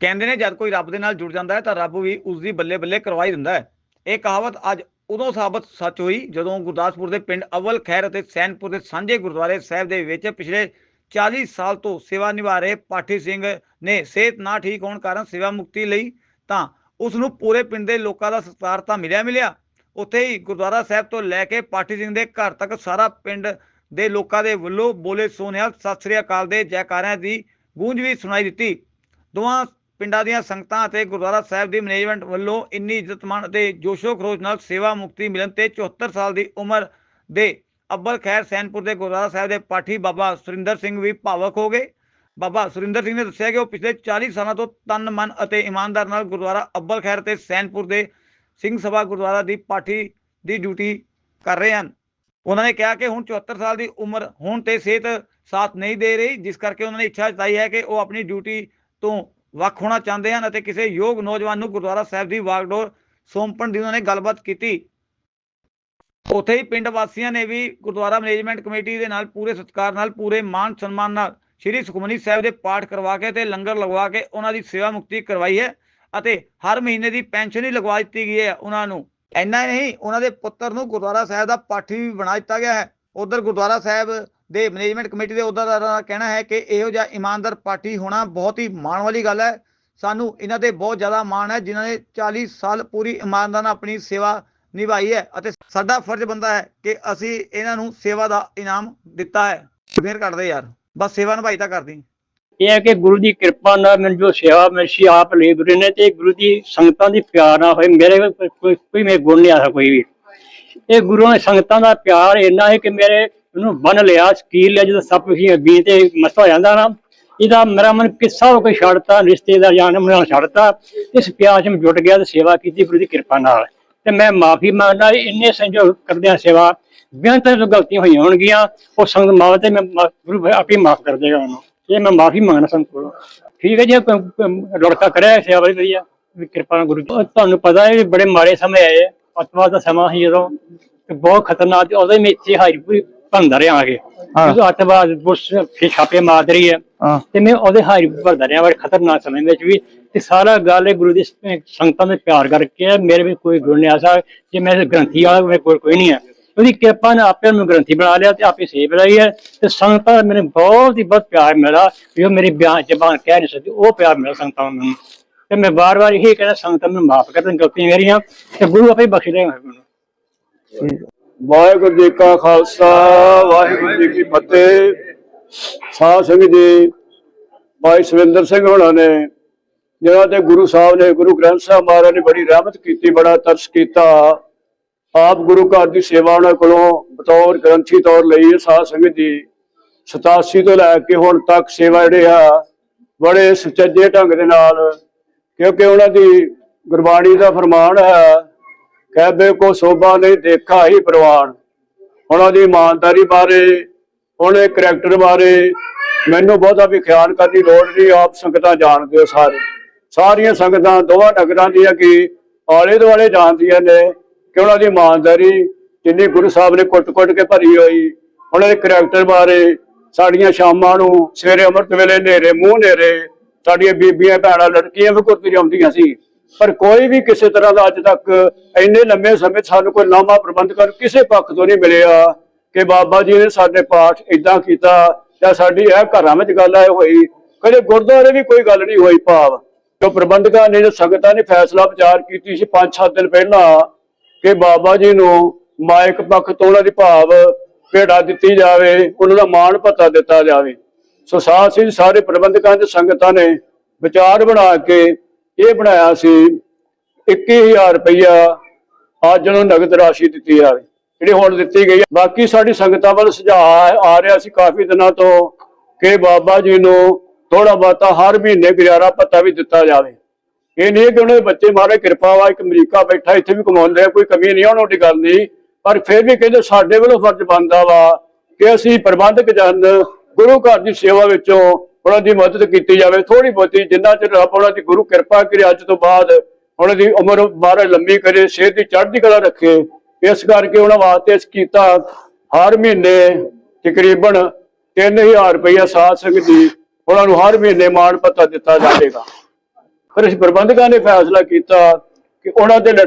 ਕਹਿੰਦੇ ਨੇ ਜਦ ਕੋਈ ਰੱਬ ਦੇ ਨਾਲ ਜੁੜ ਜਾਂਦਾ ਹੈ ਤਾਂ ਰੱਬ ਵੀ ਉਸ ਦੀ ਬੱਲੇ ਬੱਲੇ ਕਰਵਾਈ ਦਿੰਦਾ ਹੈ। ਇਹ ਕਹਾਵਤ ਅੱਜ ਉਦੋਂ ਸਾਬਤ ਸੱਚ ਹੋਈ ਜਦੋਂ ਗੁਰਦਾਸਪੁਰ ਦੇ ਪਿੰਡ ਅਵਲ ਖੈਰ ਅਤੇ ਸੈਨਪੁਰ ਦੇ ਸਾਂਝੇ ਗੁਰਦੁਆਰੇ ਸਾਹਿਬ ਦੇ ਵਿੱਚ ਪਿਛਲੇ 40 ਸਾਲ ਤੋਂ ਸੇਵਾ ਨਿਭਾ ਰਹੇ ਪਾਠੀ ਸਿੰਘ ਨੇ ਸਿਹਤ ਨਾ ਠੀਕ ਹੋਣ ਕਾਰਨ ਸੇਵਾ ਮੁਕਤੀ ਲਈ ਤਾਂ ਉਸ ਨੂੰ ਪੂਰੇ ਪਿੰਡ ਦੇ ਲੋਕਾਂ ਦਾ ਸਤਿਕਾਰ ਤਾਂ ਮਿਲਿਆ ਮਿਲਿਆ। ਉੱਥੇ ਹੀ ਗੁਰਦੁਆਰਾ ਸਾਹਿਬ ਤੋਂ ਲੈ ਕੇ ਪਾਠੀ ਸਿੰਘ ਦੇ ਘਰ ਤੱਕ ਸਾਰਾ ਪਿੰਡ ਦੇ ਲੋਕਾਂ ਦੇ ਵੱਲੋਂ ਬੋਲੇ ਸੋਨਿਆ ਸਤਿ ਸ੍ਰੀ ਅਕਾਲ ਦੇ ਜੈਕਾਰਿਆਂ ਦੀ ਗੂੰਜ ਵੀ ਸੁਣਾਈ ਦਿੱਤੀ। ਦੋਵਾਂ ਪਿੰਡਾਂ ਦੀਆਂ ਸੰਗਤਾਂ ਅਤੇ ਗੁਰਦੁਆਰਾ ਸਾਹਿਬ ਦੀ ਮੈਨੇਜਮੈਂਟ ਵੱਲੋਂ ਇੰਨੀ ਇੱਜ਼ਤਮਾਨ ਅਤੇ ਜੋਸ਼ੋ ਖਰੋਸ਼ ਨਾਲ ਸੇਵਾ ਮੁਕਤੀ ਮਿਲਣ ਤੇ 74 ਸਾਲ ਦੀ ਉਮਰ ਦੇ ਅੱਬਲ ਖੈਰ ਸੈਨਪੁਰ ਦੇ ਗੁਰਦੁਆਰਾ ਸਾਹਿਬ ਦੇ ਪਾਠੀ ਬਾਬਾ ਸੁਰਿੰਦਰ ਸਿੰਘ ਵੀ ਭਾਵਕ ਹੋ ਗਏ। ਬਾਬਾ ਸੁਰਿੰਦਰ ਸਿੰਘ ਨੇ ਦੱਸਿਆ ਕਿ ਉਹ ਪਿਛਲੇ 40 ਸਾਲਾਂ ਤੋਂ ਤਨ, ਮਨ ਅਤੇ ਇਮਾਨਦਾਰ ਨਾਲ ਗੁਰਦੁਆਰਾ ਅੱਬਲ ਖੈਰ ਤੇ ਸੈਨਪੁਰ ਦੇ ਸਿੰਘ ਸਭਾ ਗੁਰਦੁਆਰਾ ਦੀ ਪਾਠੀ ਦੀ ਡਿਊਟੀ ਕਰ ਰਹੇ ਹਨ। ਉਹਨਾਂ ਨੇ ਕਿਹਾ ਕਿ ਹੁਣ 74 ਸਾਲ ਦੀ ਉਮਰ ਹੋਣ ਤੇ ਸਿਹਤ ਸਾਥ ਨਹੀਂ ਦੇ ਰਹੀ, ਜਿਸ ਕਰਕੇ ਉਹਨਾਂ ਨੇ ਇੱਛਾ ਜਤਾਈ ਹੈ ਕਿ ਉਹ ਆਪਣੀ ਡਿਊਟੀ ਤੋਂ ਵੱਖ ਹੋਣਾ ਚਾਹੁੰਦੇ ਹਨ ਅਤੇ ਕਿਸੇ ਯੋਗ ਨੌਜਵਾਨ ਨੂੰ ਗੁਰਦੁਆਰਾ ਸਾਹਿਬ ਦੀ ਵਾਗਡੋਰ ਸੌਂਪਣ ਦੀ ਉਹਨਾਂ ਨੇ ਗੱਲਬਾਤ ਕੀਤੀ। ਉੱਥੇ ਹੀ ਪਿੰਡ ਵਾਸੀਆਂ ਨੇ ਵੀ ਗੁਰਦੁਆਰਾ ਮੈਨੇਜਮੈਂਟ ਕਮੇਟੀ ਦੇ ਨਾਲ ਪੂਰੇ ਸਤਿਕਾਰ ਨਾਲ, ਪੂਰੇ ਮਾਨ ਸਨਮਾਨ ਨਾਲ ਸ੍ਰੀ ਸੁਖਮਨੀ ਸਾਹਿਬ ਦੇ ਪਾਠ ਕਰਵਾ ਕੇ ਤੇ ਲੰਗਰ ਲਗਵਾ ਕੇ ਉਹਨਾਂ ਦੀ ਸੇਵਾ ਮੁਕਤੀ ਕਰਵਾਈ ਹੈ ਅਤੇ ਹਰ ਮਹੀਨੇ ਦੀ ਪੈਨਸ਼ਨ ਹੀ ਲਗਵਾ ਦਿੱਤੀ ਗਈ ਹੈ ਉਹਨਾਂ ਨੂੰ। ਇੰਨਾ ਹੀ ਨਹੀਂ, ਉਹਨਾਂ ਦੇ ਪੁੱਤਰ ਨੂੰ ਗੁਰਦੁਆਰਾ ਸਾਹਿਬ ਦਾ ਪਾਠੀ ਵੀ ਬਣਾ ਦਿੱਤਾ ਗਿਆ ਹੈ। ਉਧਰ ਗੁਰਦੁਆਰਾ ਸਾਹਿਬ ਦੇ ਮੈਨੇਜਮੈਂਟ ਕਮੇਟੀ ਦੇ ਅਹੁਦੇਦਾਰਾਂ ਦਾ ਕਹਿਣਾ ਹੈ ਕਿ ਇਹੋ ਜਿਹਾ ਇਮਾਨਦਾਰ ਪਾਠੀ ਹੋਣਾ ਬਹੁਤ ਹੀ ਮਾਣ ਵਾਲੀ ਗੱਲ ਹੈ। ਸਾਨੂੰ ਇਹਨਾਂ ਤੇ ਬਹੁਤ ਜ਼ਿਆਦਾ ਮਾਣ ਹੈ, ਜਿਨ੍ਹਾਂ ਨੇ 40 ਸਾਲ ਪੂਰੀ ਇਮਾਨਦਾਰ ਨਾਲ ਆਪਣੀ ਸੇਵਾ ਨਿਭਾਈ ਹੈ ਅਤੇ ਸਾਡਾ ਫਰਜ਼ ਬੰਦਾ ਹੈ ਕਿ ਅਸੀਂ ਇਹਨਾਂ ਨੂੰ ਸੇਵਾ ਦਾ ਇਨਾਮ ਦਿੱਤਾ ਹੈ। ਫੇਰ ਕੱਢਦੇ ਯਾਰ, ਬਸ ਸੇਵਾ ਨਿਭਾਈ ਤਾਂ ਕਰਦੀ। ਇਹ ਹੈ ਕਿ ਗੁਰੂ ਦੀ ਕਿਰਪਾ ਨਾਲ ਮੈਨੂੰ ਜੋ ਸੇਵਾ ਮਿਲੀ ਆਪ ਲੇਬਰੇ ਨੇ ਤੇ ਗੁਰੂ ਦੀ ਸੰਗਤਾਂ ਦੀ ਪਿਆਰ ਨਾਲ ਹੋਏ। ਮੇਰੇ ਕੋਈ ਕੋਈ ਕੋਈ ਮੇਰੇ ਗੁਣ ਨਹੀਂ ਆਇਆ ਕੋਈ ਵੀ। ਇਹ ਗੁਰੂ ਨੇ ਸੰਗਤਾਂ ਦਾ ਪਿਆਰ ਇੰਨਾ ਹੈ ਕਿ ਮੇਰੇ ਇਹਨੂੰ ਬੰਨ ਲਿਆ ਸ਼ਕੀਰ ਲਿਆ, ਜਦੋਂ ਸਭ ਕੁਝ ਅੱਗੇ ਤੇ ਮਸਤ ਹੋ ਜਾਂਦਾ ਨਾ, ਇਹਦਾ ਮੇਰਾ ਮਨ ਕਿੱਸਾ ਹੋ ਕੇ ਛੱਡਤਾ, ਰਿਸ਼ਤੇਦਾਰ ਜਾਣ ਮਨ ਛੱਡਤਾ, ਇਸ ਪਿਆਰ 'ਚ ਮੈਂ ਜੁਟ ਗਿਆ ਤੇ ਸੇਵਾ ਕੀਤੀ ਗੁਰੂ ਦੀ ਕਿਰਪਾ ਨਾਲ। ਤੇ ਮੈਂ ਮਾਫੀ ਮੰਗਦਾ, ਇੰਨੇ ਸੰਜੋਗ ਕਰਦਿਆਂ ਸੇਵਾ, ਬੇਅੰਤ ਤੋਂ ਗਲਤੀਆਂ ਹੋਈਆਂ ਹੋਣਗੀਆਂ, ਉਹ ਸੰਗਤ ਮਾਵ ਤੇ ਮੈਂ ਗੁਰੂ ਆਪੇ ਮਾਫ ਕਰ ਦੇਗਾ ਉਹਨੂੰ। ਇਹ ਮੈਂ ਮਾਫੀ ਮੰਗਣਾ ਸੰਤ ਕੋਲੋਂ। ਠੀਕ ਹੈ ਜੀ, ਕੋਈ- ਲੜਕਾ ਕਰਿਆ ਸੇਵਾ ਬੜੀ ਵਧੀਆ ਕਿਰਪਾ ਨਾਲ ਗੁਰੂ ਤੁਹਾਨੂੰ ਪਤਾ ਹੈ ਬੜੇ ਮਾੜੇ ਸਮੇਂ ਆਏ ਆ। ਅੱਤਵਾਦ ਦਾ ਸਮਾਂ ਸੀ ਜਦੋਂ, ਤੇ ਬਹੁਤ ਖਤਰਨਾਕ ਤੇ ਉਦੋਂ ਮੈਂ ਇੱਥੇ ਹਾਜ਼ਰੀ ਭੰਦਾ ਰਿਹਾ ਆਗੇ। ਹਾਂ। ਜਦੋਂ ਅੱਤਵਾਦ ਪੁਲਿਸ ਫਿਰ ਛਾਪੇ ਮਾਰ ਰਹੀ ਹੈ। ਹਾਂ ਤੇ ਮੈਂ ਉਹਦੇ ਹਾਜ਼ਰੀ ਭਰਦਾ ਰਿਹਾ ਬੜੇ ਖਤਰਨਾਕ ਸਮੇਂ ਵਿੱਚ ਵੀ। ਤੇ ਸਾਰਾ ਗੱਲ ਇਹ ਗੁਰੂ ਦੀ ਸੰਗਤਾਂ ਦੇ ਪਿਆਰ ਕਰਕੇ ਹੈ। ਮੇਰੇ ਵਿੱਚ ਕੋਈ ਗੁਣ ਨਹੀਂ ਆਸਾ ਜੇ ਮੈਂ ਗ੍ਰੰਥੀ ਵਾਲਾ ਮੇਰੇ ਕੋਲ ਕੋਈ ਨਹੀਂ ਹੈ। ਉਹਦੀ ਕਿਰਪਾ ਨੇ ਆਪੇ ਨੂੰ ਗ੍ਰੰਥੀ ਬਣਾ ਲਿਆ ਤੇ ਆਪੇ ਸੇਵ ਰਹੀ ਹੈ। ਤੇ ਸੰਗਤਾਂ ਦਾ ਮੈਨੂੰ ਬਹੁਤ ਹੀ ਬਹੁਤ ਪਿਆਰ ਮਿਲਾ ਜੋ ਮੇਰੀ ਬਿਆਨ ਜ਼ਬਾਨ ਕਹਿ ਨਹੀਂ ਸਕਦੀ ਉਹ ਪਿਆਰ ਮਿਲਾ ਸੰਗਤਾਂ ਨੂੰ। ਤੇ ਮੈਂ ਵਾਰ-ਵਾਰ ਇਹੀ ਕਹਿੰਦਾ ਸੰਗਤਾਂ ਨੂੰ ਮਾਫ ਕਰ ਦੇਣ ਗਲਤੀਆਂ ਮੇਰੀਆਂ। ਤੇ ਗੁਰੂ ਆਪੇ ਬਖਸ਼ ਦੇਗਾ ਮੈਨੂੰ। ਵਾਹਿਗੁਰੂ ਜੀ ਕਾ ਖਾਲਸਾ, ਵਾਹਿਗੁਰੂ ਜੀ ਕੀ ਫਤਿਹ। ਸਾਧ ਸਿੰਘ ਜੀ, ਭਾਈ ਸਵਿੰਦਰ ਸਿੰਘ ਹੋਣਾ ਨੇ ਜਿਹਨਾਂ ਤੇ ਗੁਰੂ ਸਾਹਿਬ ਨੇ, ਗੁਰੂ ਗ੍ਰੰਥ ਸਾਹਿਬ ਮਹਾਰਾਜ ਨੇ ਬੜੀ ਰਹਿਮਤ ਕੀਤੀ, ਬੜਾ ਤਰਸ ਕੀਤਾ। ਆਪ ਗੁਰੂ ਘਰ ਦੀ ਸੇਵਾ ਉਹਨਾਂ ਕੋਲੋਂ ਬਤੌਰ ਗ੍ਰੰਥੀ ਤੌਰ ਲਈ ਹੈ, ਸਾਧ ਸੰਗਤ ਜੀ। 87 ਤੋਂ ਲੈ ਕੇ ਹੁਣ ਤੱਕ ਸੇਵਾ ਜਿਹੜੇ ਆ, ਬੜੇ ਸੁਚੱਜੇ ਢੰਗ ਦੇ ਨਾਲ, ਕਿਉਂਕਿ ਉਹਨਾਂ ਦੀ ਗੁਰਬਾਣੀ ਦਾ ਫਰਮਾਨ ਹੈ ਕਹਿਬੇ ਕੋ ਸੋਭਾ ਨਹੀਂ ਦੇਖਾ ਹੀ ਪ੍ਰਵਾਨ। ਉਹਨਾਂ ਦੀ ਇਮਾਨਦਾਰੀ ਬਾਰੇ ਉਹਨਾਂ ਦੇ ਕਰੈਕਟਰ ਬਾਰੇ ਮੈਨੂੰ ਬਹੁਤਾ ਵੀ ਖਿਆਲ ਕਰਨ ਦੀ ਲੋੜ ਨਹੀਂ, ਆਪ ਸੰਗਤਾਂ ਜਾਣਦੇ ਹੋ ਸਾਰੇ। ਸਾਰੀਆਂ ਸੰਗਤਾਂ ਦੋਵਾਂ ਨਗਰਾਂ ਦੀਆਂ ਕਿ ਆਲੇ ਦੁਆਲੇ ਜਾਣਦੀਆਂ ਨੇ ਕਿ ਉਹਨਾਂ ਦੀ ਇਮਾਨਦਾਰੀ ਜਿੰਨੀ ਗੁਰੂ ਸਾਹਿਬ ਨੇ ਕੁੱਟ-ਕੁੱਟ ਕੇ ਭਰੀ ਹੋਈ। ਉਹਨਾਂ ਦੇ ਕਰੈਕਟਰ ਬਾਰੇ ਸਾਡੀਆਂ ਸ਼ਾਮਾਂ ਨੂੰ ਸਵੇਰੇ ਅੰਮ੍ਰਿਤ ਵੇਲੇ ਹਨੇਰੇ, ਮੂੰਹ ਹਨੇਰੇ, ਸਾਡੀਆਂ ਬੀਬੀਆਂ, ਭੈਣਾਂ, ਲੜਕੀਆਂ ਵੀ ਕੁੱਤੀ ਆਉਂਦੀਆਂ ਸੀ। ਪਰ ਕੋਈ ਵੀ ਕਿਸੇ ਤਰ੍ਹਾਂ ਦਾ ਅੱਜ ਤੱਕ ਇੰਨੇ ਲੰਮੇ ਸਮੇਂ ਸਾਨੂੰ ਕੋਈ ਨਾਮਾ ਪ੍ਰਬੰਧਕ ਕਿਸੇ ਪੱਖ ਤੋਂ ਨਹੀਂ ਮਿਲਿਆ ਕਿ ਬਾਬਾ ਜੀ ਨੇ ਸਾਡੇ ਪਾਠ ਇਦਾਂ ਕੀਤਾ ਜਾਂ ਸਾਡੀ ਇਹ ਘਰਾਂ ਵਿੱਚ ਗੱਲ ਆਏ ਹੋਈ। ਕਦੇ ਗੁਰਦੁਆਰੇ ਵੀ ਕੋਈ ਗੱਲ ਨਹੀਂ ਹੋਈ ਭਾਵ। ਜੋ ਪ੍ਰਬੰਧਕਾਂ ਨੇ, ਜੋ ਸੰਗਤਾਂ ਨੇ ਫੈਸਲਾ ਵਿਚਾਰ ਕੀਤੀ ਸੀ 5-7 ਦਿਨ ਪਹਿਲਾਂ ਕਿ ਬਾਬਾ ਜੀ ਨੂੰ ਮਾਇਕ ਪੱਖ ਤੋਂ ਉਹਨਾਂ ਦੀ ਭਾਵ ਭੇੜਾ ਦਿੱਤੀ ਜਾਵੇ, ਉਹਨਾਂ ਦਾ ਮਾਣ ਭੱਤਾ ਦਿੱਤਾ ਜਾਵੇ। ਸੋ ਸਾਥ ਸਿੰਘ ਸਾਰੇ ਪ੍ਰਬੰਧਕਾਂ ਤੇ ਸੰਗਤਾਂ ਨੇ ਵਿਚਾਰ ਬਣਾ ਕੇ ਇਹ ਬਣਾਇਆ ਸੀ 21000 ਰੁਪਇਆ ਅੱਜ ਨੂੰ ਨਗਦ ਰਾਸ਼ੀ ਦਿੱਤੀ ਜਾਵੇ, ਜਿਹੜੀ ਹੁਣ ਦਿੱਤੀ ਗਈ ਬਾਕੀ ਸਾਡੀ ਸੰਗਤਾਂ ਵੱਲ ਸੁਝਾਅ ਆ ਰਿਹਾ ਸੀ ਕਾਫੀ ਦਿਨਾਂ ਤੋਂ ਕਿ ਬਾਬਾ ਜੀ ਨੂੰ ਥੋੜਾ ਬਹੁਤਾ ਹਰ ਮਹੀਨੇ ਗੁਜ਼ਾਰਾ ਭੱਤਾ ਵੀ ਦਿੱਤਾ ਜਾਵੇ। ਇਹ ਨਹੀਂ ਕਿ ਉਹਨਾਂ ਦੇ ਬੱਚੇ ਮਾਰੇ ਕਿਰਪਾ ਵਾ, ਇੱਕ ਅਮਰੀਕਾ ਬੈਠਾ, ਇੱਥੇ ਵੀ ਕਮਾਉਂਦੇ ਆ, ਕੋਈ ਕਮੀ ਨਹੀਂ ਉਹਨਾਂ ਦੀ ਗੱਲ ਨਹੀਂ। ਪਰ ਫਿਰ ਵੀ ਕਹਿੰਦੇ ਸਾਡੇ ਵੱਲੋਂ ਫਰਜ਼ ਬਣਦਾ ਵਾ ਕਿ ਅਸੀਂ ਪ੍ਰਬੰਧਕ ਜਨ ਗੁਰੂ ਘਰ ਦੀ ਸੇਵਾ ਵਿੱਚੋਂ ਉਹਨਾਂ ਦੀ ਮਦਦ ਕੀਤੀ ਜਾਵੇ ਥੋੜੀ ਬਹੁਤੀ ਜਿੰਨਾ ਚਿਰ ਰੱਬ ਉਹਨਾਂ ਦੀ ਗੁਰੂ ਕਿਰਪਾ ਕਰੇ, ਅੱਜ ਤੋਂ ਬਾਅਦ ਉਹਨਾਂ ਦੀ ਉਮਰ ਬਾਹਰ ਲੰਮੀ ਕਰੇ, ਸਿਹਤ ਦੀ ਚੜ੍ਹਦੀ ਕਲਾ ਰੱਖੇ, ਇਸ ਕਰਕੇ ਉਹਨਾਂ ਵਾਸਤੇ ਇਸ ਕੀਤਾ ਹਰ ਮਹੀਨੇ ਤਕਰੀਬਨ 3000 ਰੁਪਇਆ ਸਾਧ ਸੰਗਤ ਦੀ ਉਹਨਾਂ ਨੂੰ ਹਰ ਮਹੀਨੇ ਮਾਣ ਪੱਤਾ ਦਿੱਤਾ ਜਾਵੇਗਾ। ਫਿਰ ਇਸ ਪ੍ਰਬੰਧਕਾਂ ਨੇ ਫੈਸਲਾ ਕੀਤਾ ਕਿ ਉਹਨਾਂ ਦੇ ਲੜਕੇ